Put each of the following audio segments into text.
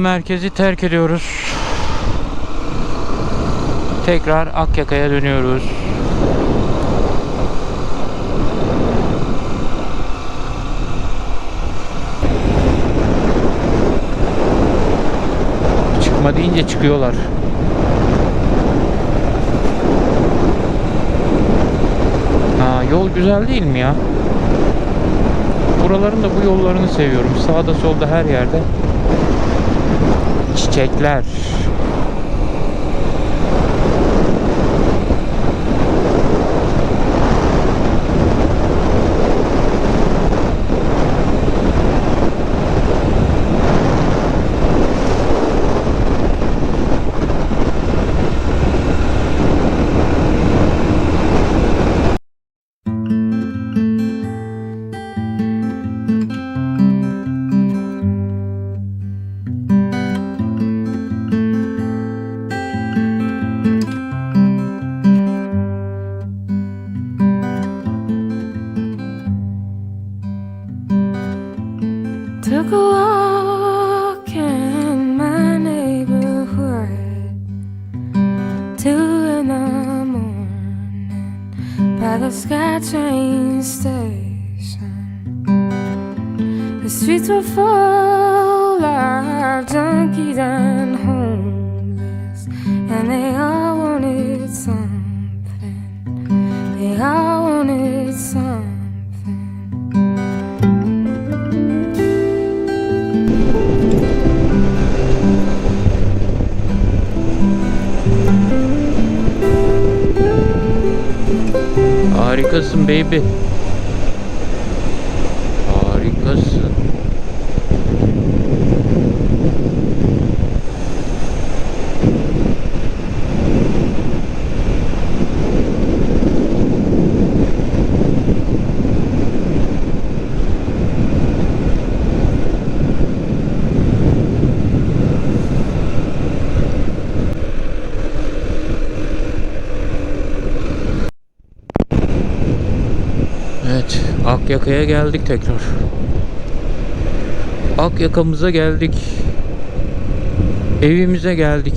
Merkezi terk ediyoruz. Tekrar Akyaka'ya dönüyoruz. Çıkma deyince çıkıyorlar. Ha, yol güzel değil mi ya? Buraların da bu yollarını seviyorum. Sağda solda her yerde çiçekler. Harikasın baby. Harikasın. Evet, Akyaka'ya geldik tekrar. Akyaka'mıza geldik. Evimize geldik.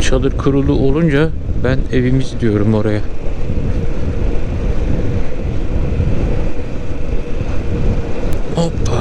Çadır kurulu olunca ben evimiz diyorum oraya. Hoppa.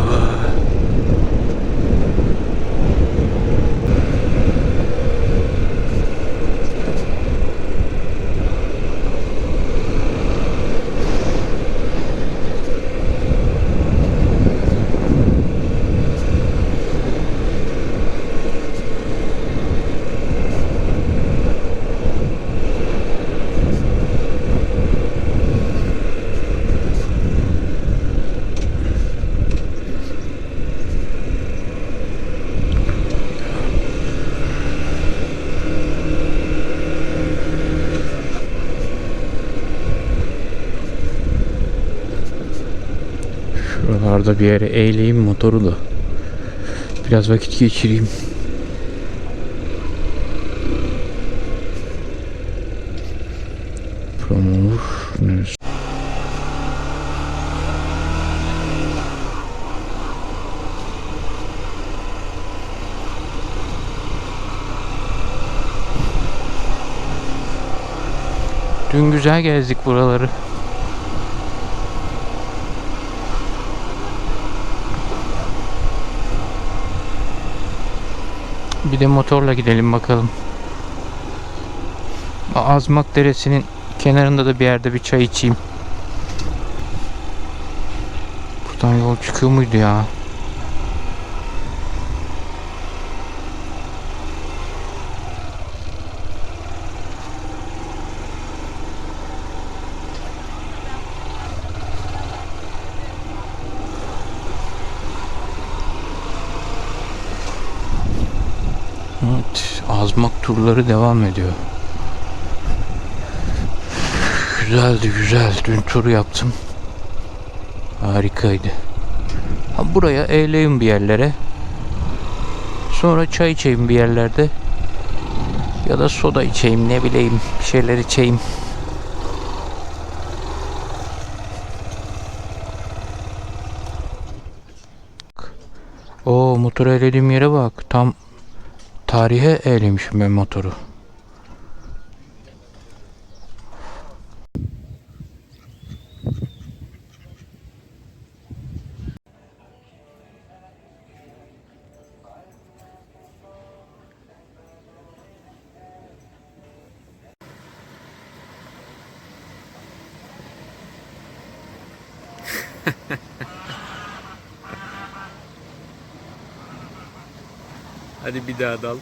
Şuralarda bir yere eğleyeyim motoru da. Biraz vakit geçireyim. Promotion. Dün güzel gezdik buraları. Bir de motorla gidelim bakalım. Azmak Deresi'nin kenarında da bir yerde bir çay içeyim. Buradan yol çıkıyor muydu ya? turları devam ediyor. Güzeldi güzel. Dün tur yaptım. Harikaydı. Ha, buraya eğleyim bir yerlere. Sonra çay içeyim bir yerlerde. Ya da soda içeyim ne bileyim bir şeyler içeyim. O motor eğlediğim yere bak. Tam tarihe ben motoru. Bir daha dal.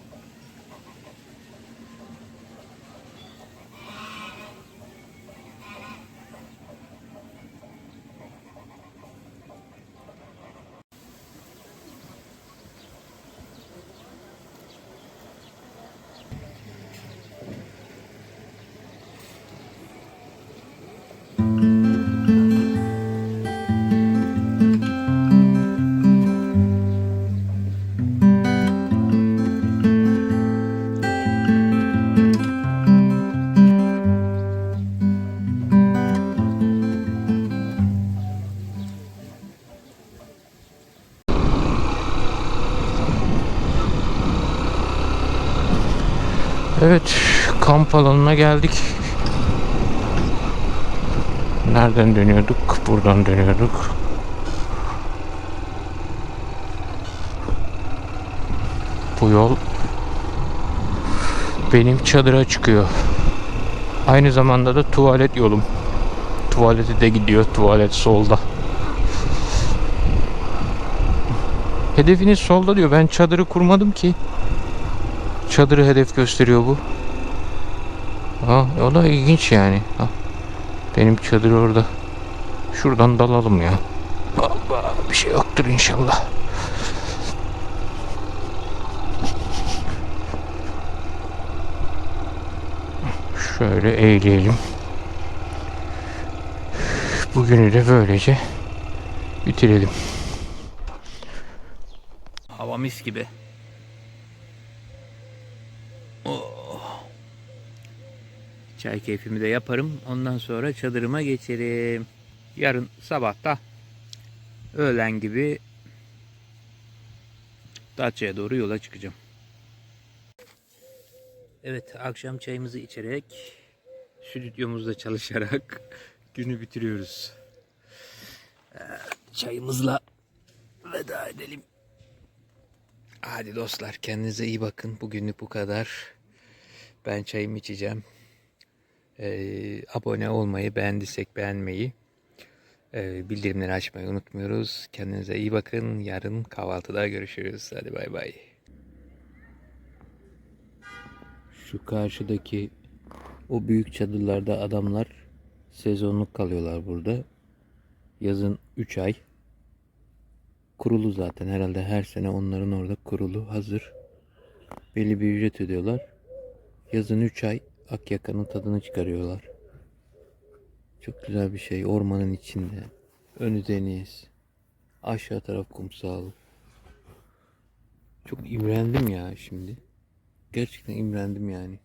kamp alanına geldik. Nereden dönüyorduk? Buradan dönüyorduk. Bu yol benim çadıra çıkıyor. Aynı zamanda da tuvalet yolum. Tuvalete de gidiyor. Tuvalet solda. Hedefiniz solda diyor. Ben çadırı kurmadım ki. Çadırı hedef gösteriyor bu. O da ilginç yani. Ha, benim çadır orada. Şuradan dalalım ya. Hoppa, bir şey yoktur inşallah. Şöyle eğleyelim. Bugünü de böylece bitirelim. Hava mis gibi. Çay keyfimi de yaparım. Ondan sonra çadırıma geçerim. Yarın sabahta öğlen gibi Datça'ya doğru yola çıkacağım. Evet, akşam çayımızı içerek, stüdyomuzda çalışarak günü bitiriyoruz. Ee, Çayımızla veda edelim. Hadi dostlar kendinize iyi bakın. Bugünlük bu kadar. Ben çayımı içeceğim. Ee, abone olmayı, beğendiysek beğenmeyi, e, bildirimleri açmayı unutmuyoruz. Kendinize iyi bakın. Yarın kahvaltıda görüşürüz. Hadi bay bay. Şu karşıdaki o büyük çadırlarda adamlar sezonluk kalıyorlar burada. Yazın 3 ay kurulu zaten herhalde her sene onların orada kurulu hazır. Belli bir ücret ödüyorlar. Yazın 3 ay Akyaka'nın tadını çıkarıyorlar. Çok güzel bir şey ormanın içinde. Önü deniz. Aşağı taraf kumsal. Çok imrendim ya şimdi. Gerçekten imrendim yani.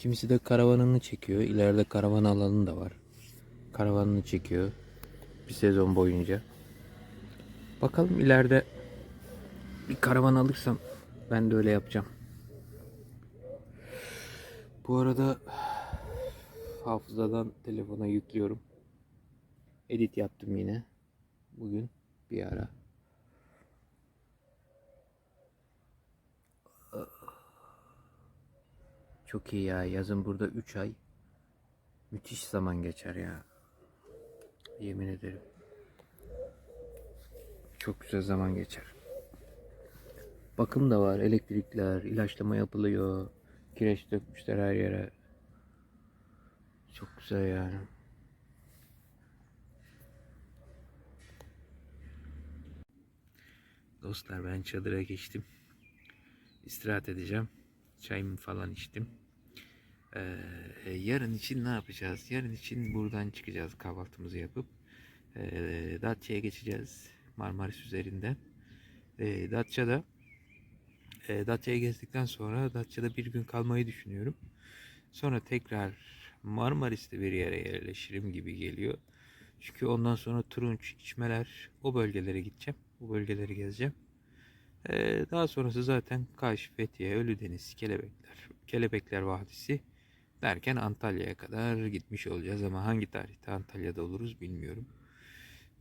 Kimisi de karavanını çekiyor. İleride karavan alanı da var. Karavanını çekiyor. Bir sezon boyunca. Bakalım ileride bir karavan alırsam ben de öyle yapacağım. Bu arada hafızadan telefona yüklüyorum. Edit yaptım yine. Bugün bir ara. Çok iyi ya. Yazın burada 3 ay. Müthiş zaman geçer ya. Yemin ederim. Çok güzel zaman geçer. Bakım da var, elektrikler, ilaçlama yapılıyor. Kireç dökmüşler her yere. Çok güzel yani. Dostlar ben çadıra geçtim. İstirahat edeceğim. Çayımı falan içtim. Ee, yarın için ne yapacağız? Yarın için buradan çıkacağız kahvaltımızı yapıp. Ee, Datça'ya geçeceğiz. Marmaris üzerinden. Ee, Datça'da e, Datça'ya gezdikten sonra Datça'da bir gün kalmayı düşünüyorum. Sonra tekrar Marmaris'te bir yere yerleşirim gibi geliyor. Çünkü ondan sonra Turunç, İçmeler o bölgelere gideceğim. Bu bölgeleri gezeceğim. Ee, daha sonrası zaten Kaş, Fethiye, Ölüdeniz, Kelebekler, Kelebekler Vadisi derken Antalya'ya kadar gitmiş olacağız ama hangi tarihte Antalya'da oluruz bilmiyorum.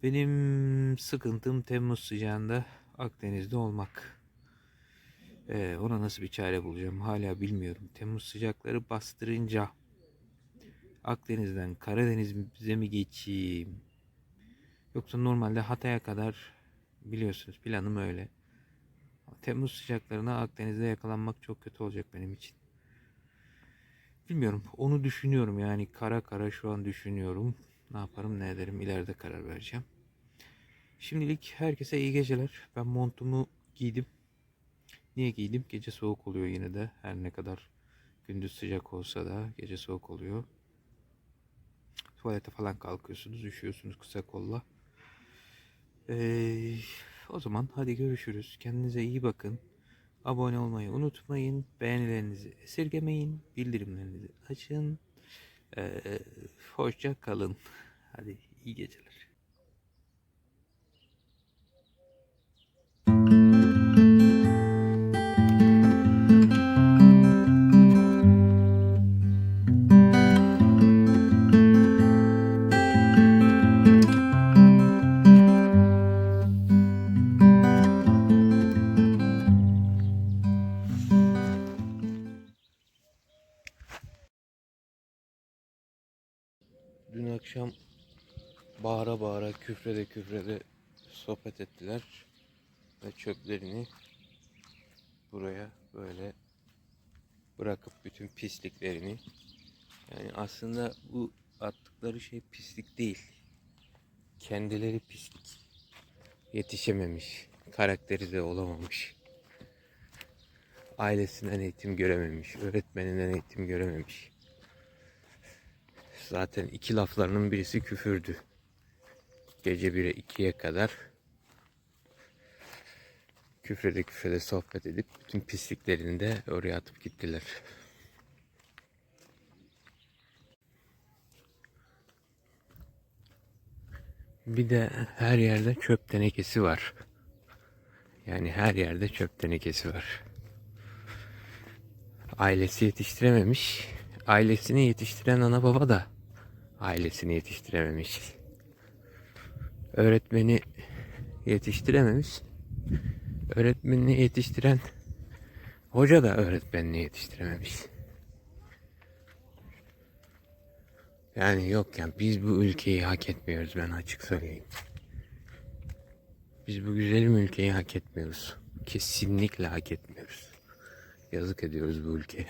Benim sıkıntım Temmuz sıcağında Akdeniz'de olmak. Ee, ona nasıl bir çare bulacağım hala bilmiyorum. Temmuz sıcakları bastırınca Akdeniz'den Karadeniz'e mi geçeyim? Yoksa normalde Hatay'a kadar biliyorsunuz planım öyle. Temmuz sıcaklarına Akdeniz'de yakalanmak çok kötü olacak benim için. Bilmiyorum. Onu düşünüyorum yani kara kara şu an düşünüyorum. Ne yaparım ne ederim ileride karar vereceğim. Şimdilik herkese iyi geceler. Ben montumu giydim. Niye giydim? Gece soğuk oluyor yine de. Her ne kadar gündüz sıcak olsa da gece soğuk oluyor. Tuvalete falan kalkıyorsunuz, üşüyorsunuz kısa kolla. Ee, o zaman hadi görüşürüz. Kendinize iyi bakın. Abone olmayı unutmayın. Beğenilerinizi esirgemeyin. Bildirimlerinizi açın. Ee, hoşça kalın. Hadi iyi geceler. Küfrede küfrede sohbet ettiler ve çöplerini buraya böyle bırakıp bütün pisliklerini yani aslında bu attıkları şey pislik değil kendileri pislik yetişememiş karakteri de olamamış ailesinden eğitim görememiş öğretmeninden eğitim görememiş Zaten iki laflarının birisi küfürdü. Gece 1'e 2'ye kadar küfrede küfrede sohbet edip bütün pisliklerini de oraya atıp gittiler. Bir de her yerde çöp tenekesi var. Yani her yerde çöp tenekesi var. Ailesi yetiştirememiş. Ailesini yetiştiren ana baba da ailesini yetiştirememiş. Öğretmeni yetiştirememiş. Öğretmenini yetiştiren hoca da öğretmenini yetiştirememiş. Yani yok yani biz bu ülkeyi hak etmiyoruz ben açık söyleyeyim. Biz bu güzelim ülkeyi hak etmiyoruz. Kesinlikle hak etmiyoruz. Yazık ediyoruz bu ülkeye.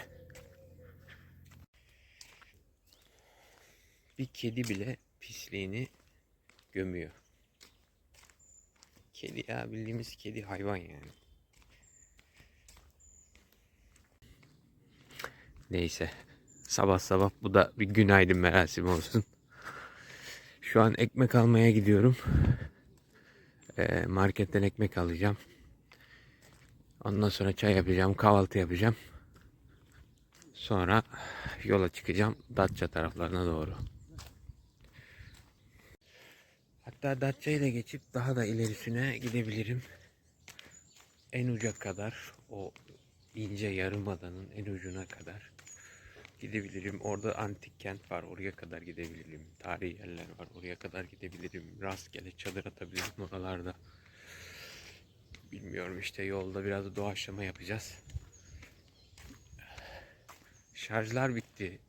Bir kedi bile pisliğini gömüyor. Kedi ya bildiğimiz kedi hayvan yani. Neyse. Sabah sabah bu da bir günaydın merasimi olsun. Şu an ekmek almaya gidiyorum. Ee, marketten ekmek alacağım. Ondan sonra çay yapacağım, kahvaltı yapacağım. Sonra yola çıkacağım Datça taraflarına doğru. Hatta Datça'yı da geçip daha da ilerisine gidebilirim. En uca kadar o ince yarımadanın en ucuna kadar gidebilirim. Orada antik kent var. Oraya kadar gidebilirim. Tarihi yerler var. Oraya kadar gidebilirim. Rastgele çadır atabilirim oralarda. Bilmiyorum işte yolda biraz doğaçlama yapacağız. Şarjlar bitti.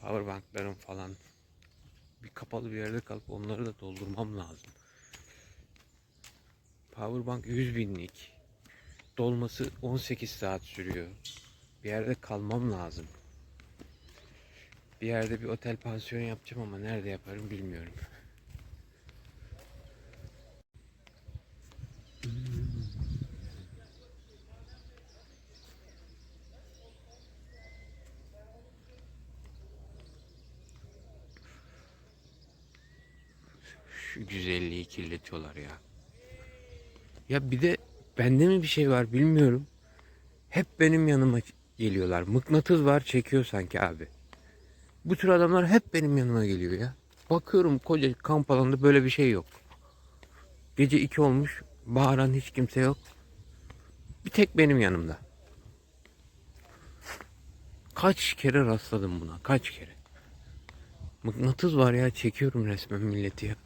Powerbanklarım falan bir kapalı bir yerde kalıp onları da doldurmam lazım. Powerbank 100 binlik. Dolması 18 saat sürüyor. Bir yerde kalmam lazım. Bir yerde bir otel pansiyon yapacağım ama nerede yaparım bilmiyorum. Şu güzelliği kirletiyorlar ya. Ya bir de bende mi bir şey var bilmiyorum. Hep benim yanıma geliyorlar. Mıknatıs var çekiyor sanki abi. Bu tür adamlar hep benim yanıma geliyor ya. Bakıyorum koca kamp alanında böyle bir şey yok. Gece iki olmuş. Bağıran hiç kimse yok. Bir tek benim yanımda. Kaç kere rastladım buna. Kaç kere. Mıknatıs var ya çekiyorum resmen milleti ya.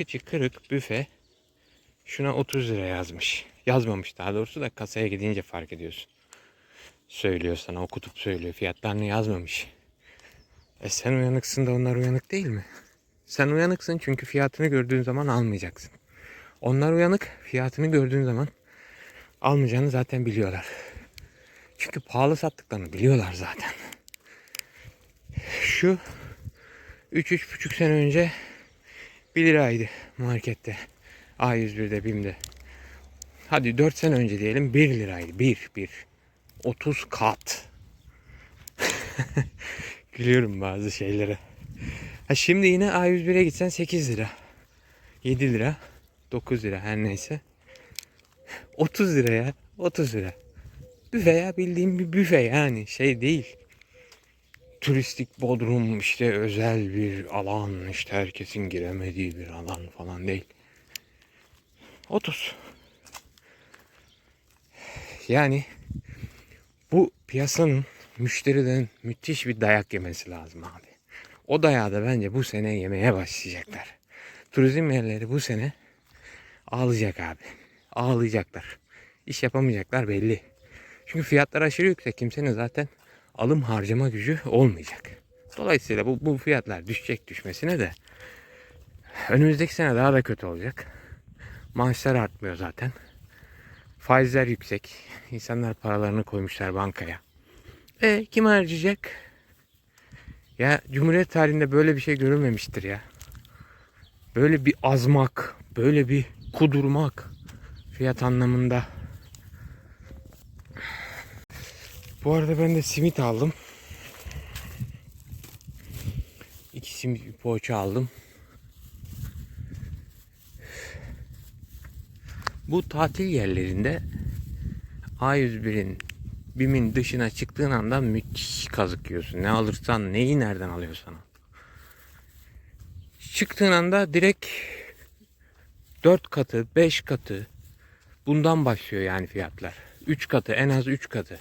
Kıçı kırık büfe şuna 30 lira yazmış. Yazmamış daha doğrusu da kasaya gidince fark ediyorsun. Söylüyor sana okutup söylüyor fiyatlarını yazmamış. E sen uyanıksın da onlar uyanık değil mi? Sen uyanıksın çünkü fiyatını gördüğün zaman almayacaksın. Onlar uyanık fiyatını gördüğün zaman almayacağını zaten biliyorlar. Çünkü pahalı sattıklarını biliyorlar zaten. Şu 3-3,5 sene önce 1 liraydı markette. A101'de BİM'de. Hadi 4 sene önce diyelim 1 liraydı. 1 1. 30 kat. Gülüyorum bazı şeylere. Ha şimdi yine A101'e gitsen 8 lira. 7 lira. 9 lira her neyse. 30 liraya 30 lira. Büfe ya bildiğim bir büfe yani şey değil. Turistik Bodrum işte özel bir alan işte herkesin giremediği bir alan falan değil. 30. Yani bu piyasanın müşteriden müthiş bir dayak yemesi lazım abi. O dayağı da bence bu sene yemeye başlayacaklar. Turizm yerleri bu sene ağlayacak abi. Ağlayacaklar. İş yapamayacaklar belli. Çünkü fiyatlar aşırı yüksek. Kimsenin zaten alım harcama gücü olmayacak. Dolayısıyla bu, bu fiyatlar düşecek düşmesine de önümüzdeki sene daha da kötü olacak. Maaşlar artmıyor zaten. Faizler yüksek. İnsanlar paralarını koymuşlar bankaya. E kim harcayacak? Ya Cumhuriyet tarihinde böyle bir şey görülmemiştir ya. Böyle bir azmak, böyle bir kudurmak fiyat anlamında. Bu arada ben de simit aldım. İki simit poğaça aldım. Bu tatil yerlerinde A101'in BİM'in dışına çıktığın anda müthiş kazık yiyorsun. Ne alırsan neyi nereden alıyorsan al. Çıktığın anda direkt 4 katı, 5 katı bundan başlıyor yani fiyatlar. 3 katı, en az 3 katı.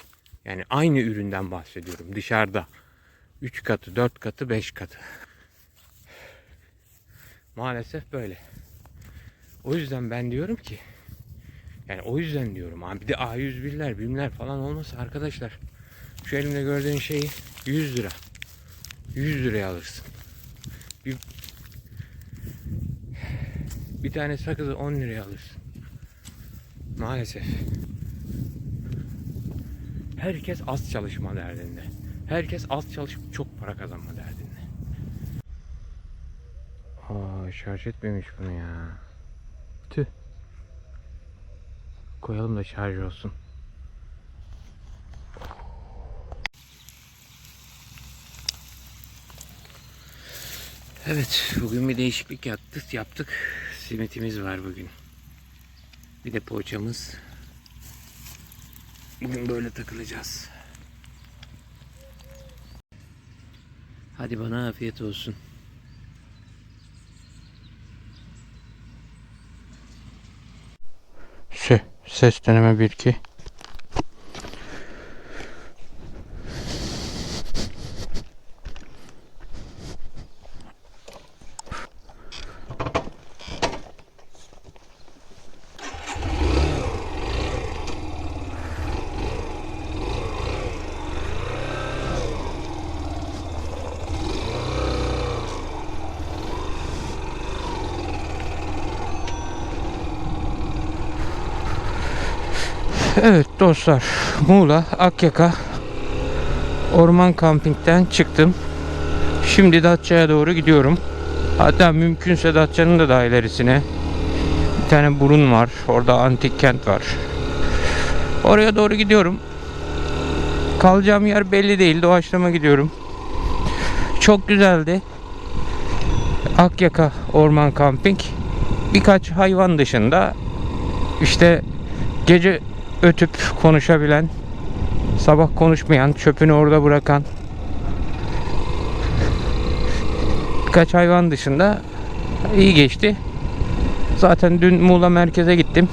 Yani aynı üründen bahsediyorum dışarıda. 3 katı, 4 katı, 5 katı. Maalesef böyle. O yüzden ben diyorum ki yani o yüzden diyorum abi bir de A101'ler, BİM'ler falan olmasa arkadaşlar şu elimde gördüğün şeyi 100 lira. 100 liraya alırsın. Bir, bir tane sakızı 10 liraya alırsın. Maalesef. Herkes az çalışma derdinde. Herkes az çalışıp çok para kazanma derdinde. Aa şarj etmemiş bunu ya. Tüh. Koyalım da şarj olsun. Evet, bugün bir değişiklik yaptık. Yaptık. Simitimiz var bugün. Bir de poğaçamız. Bugün böyle takılacağız. Hadi bana afiyet olsun. Şey, ses deneme 1 dostlar Muğla Akyaka Orman Kamping'den çıktım. Şimdi Datça'ya doğru gidiyorum. Hatta mümkünse Datça'nın da daha ilerisine. Bir tane burun var. Orada antik kent var. Oraya doğru gidiyorum. Kalacağım yer belli değil. Doğaçlama gidiyorum. Çok güzeldi. Akyaka Orman Camping. Birkaç hayvan dışında işte gece ötüp konuşabilen, sabah konuşmayan, çöpünü orada bırakan birkaç hayvan dışında iyi geçti. Zaten dün Muğla merkeze gittim.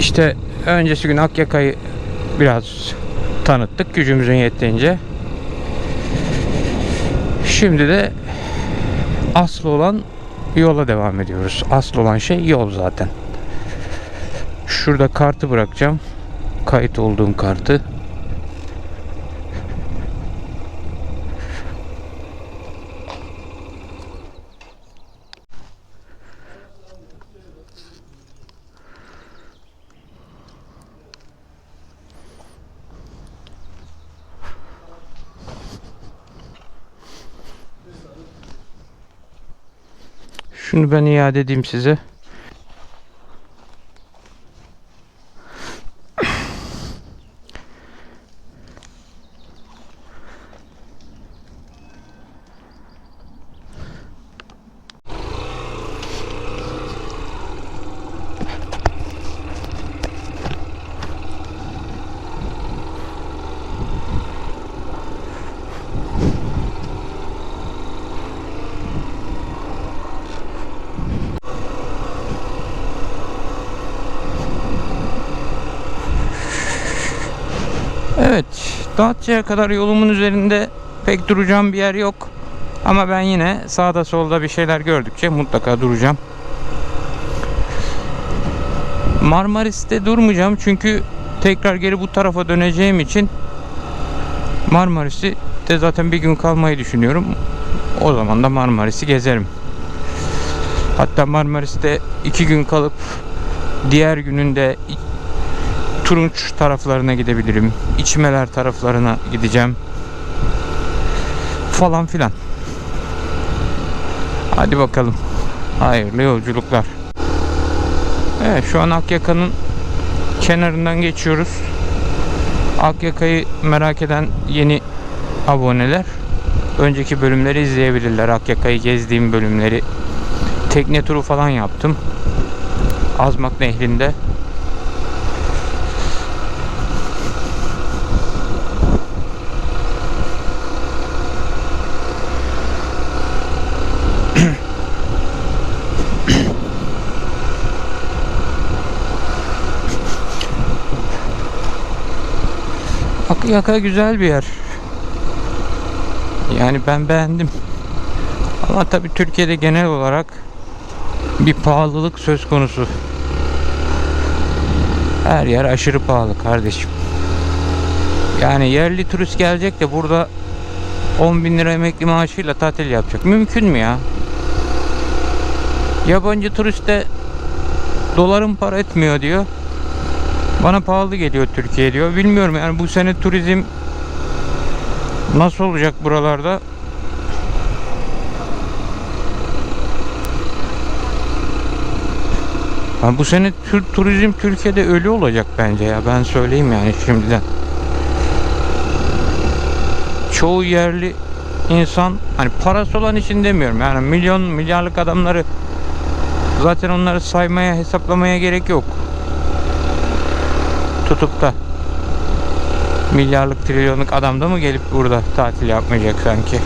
İşte öncesi gün Akyaka'yı biraz tanıttık gücümüzün yettiğince. Şimdi de asıl olan yola devam ediyoruz. Asıl olan şey yol zaten. Şurada kartı bırakacağım. Kayıt olduğum kartı. Şunu ben iade edeyim size. Evet, Datça'ya kadar yolumun üzerinde pek duracağım bir yer yok. Ama ben yine sağda solda bir şeyler gördükçe mutlaka duracağım. Marmaris'te durmayacağım çünkü tekrar geri bu tarafa döneceğim için Marmaris'i de zaten bir gün kalmayı düşünüyorum. O zaman da Marmaris'i gezerim. Hatta Marmaris'te iki gün kalıp diğer gününde Turunç taraflarına gidebilirim. İçmeler taraflarına gideceğim. Falan filan. Hadi bakalım. Hayırlı yolculuklar. Evet şu an Akyaka'nın kenarından geçiyoruz. Akyaka'yı merak eden yeni aboneler önceki bölümleri izleyebilirler. Akyaka'yı gezdiğim bölümleri tekne turu falan yaptım. Azmak Nehri'nde. Akyaka güzel bir yer. Yani ben beğendim. Ama tabii Türkiye'de genel olarak bir pahalılık söz konusu. Her yer aşırı pahalı kardeşim. Yani yerli turist gelecek de burada 10 bin lira emekli maaşıyla tatil yapacak. Mümkün mü ya? Yabancı turist de dolarım para etmiyor diyor. Bana pahalı geliyor Türkiye diyor. Bilmiyorum yani bu sene turizm nasıl olacak buralarda? Ha, bu sene tür, turizm Türkiye'de ölü olacak bence ya. Ben söyleyeyim yani şimdiden. Çoğu yerli insan hani parası olan için demiyorum. Yani milyon milyarlık adamları zaten onları saymaya hesaplamaya gerek yok tutup da milyarlık trilyonluk adam da mı gelip burada tatil yapmayacak sanki.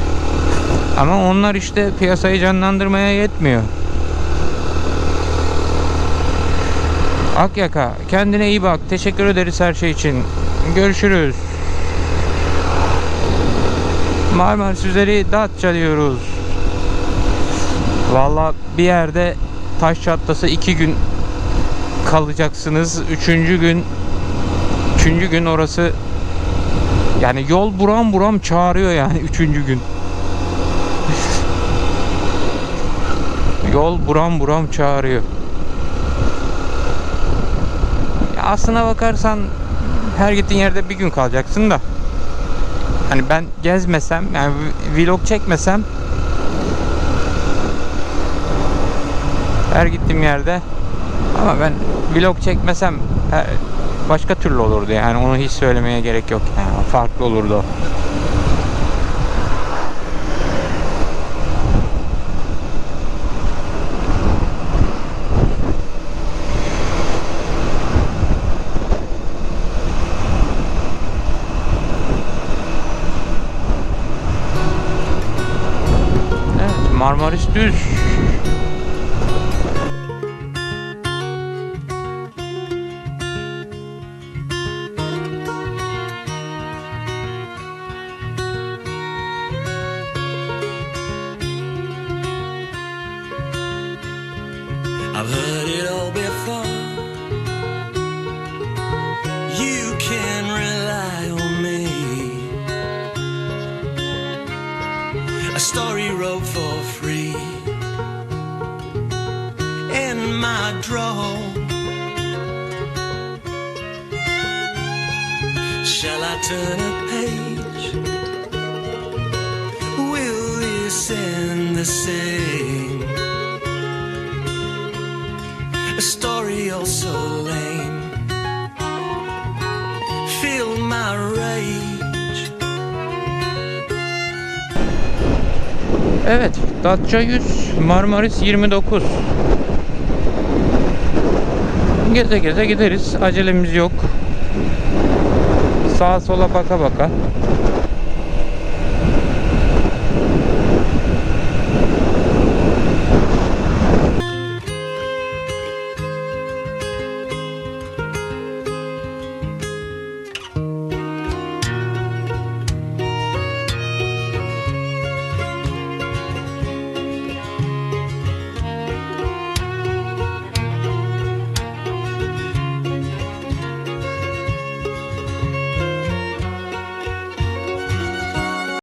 Ama onlar işte piyasayı canlandırmaya yetmiyor. Akyaka kendine iyi bak. Teşekkür ederiz her şey için. Görüşürüz. Marmaris üzeri Datça diyoruz. Valla bir yerde taş çatlası iki gün kalacaksınız. Üçüncü gün Üçüncü gün orası yani yol buram buram çağırıyor yani üçüncü gün. yol buram buram çağırıyor. aslına bakarsan her gittiğin yerde bir gün kalacaksın da. Hani ben gezmesem, yani vlog çekmesem her gittiğim yerde ama ben vlog çekmesem e, başka türlü olurdu yani onu hiç söylemeye gerek yok. Yani farklı olurdu. Evet, Marmaris düz. Oh so lame. Feel my rage. Evet, Datça 100, Marmaris 29. Geze geze gideriz. Acelemiz yok. Sağa sola baka baka.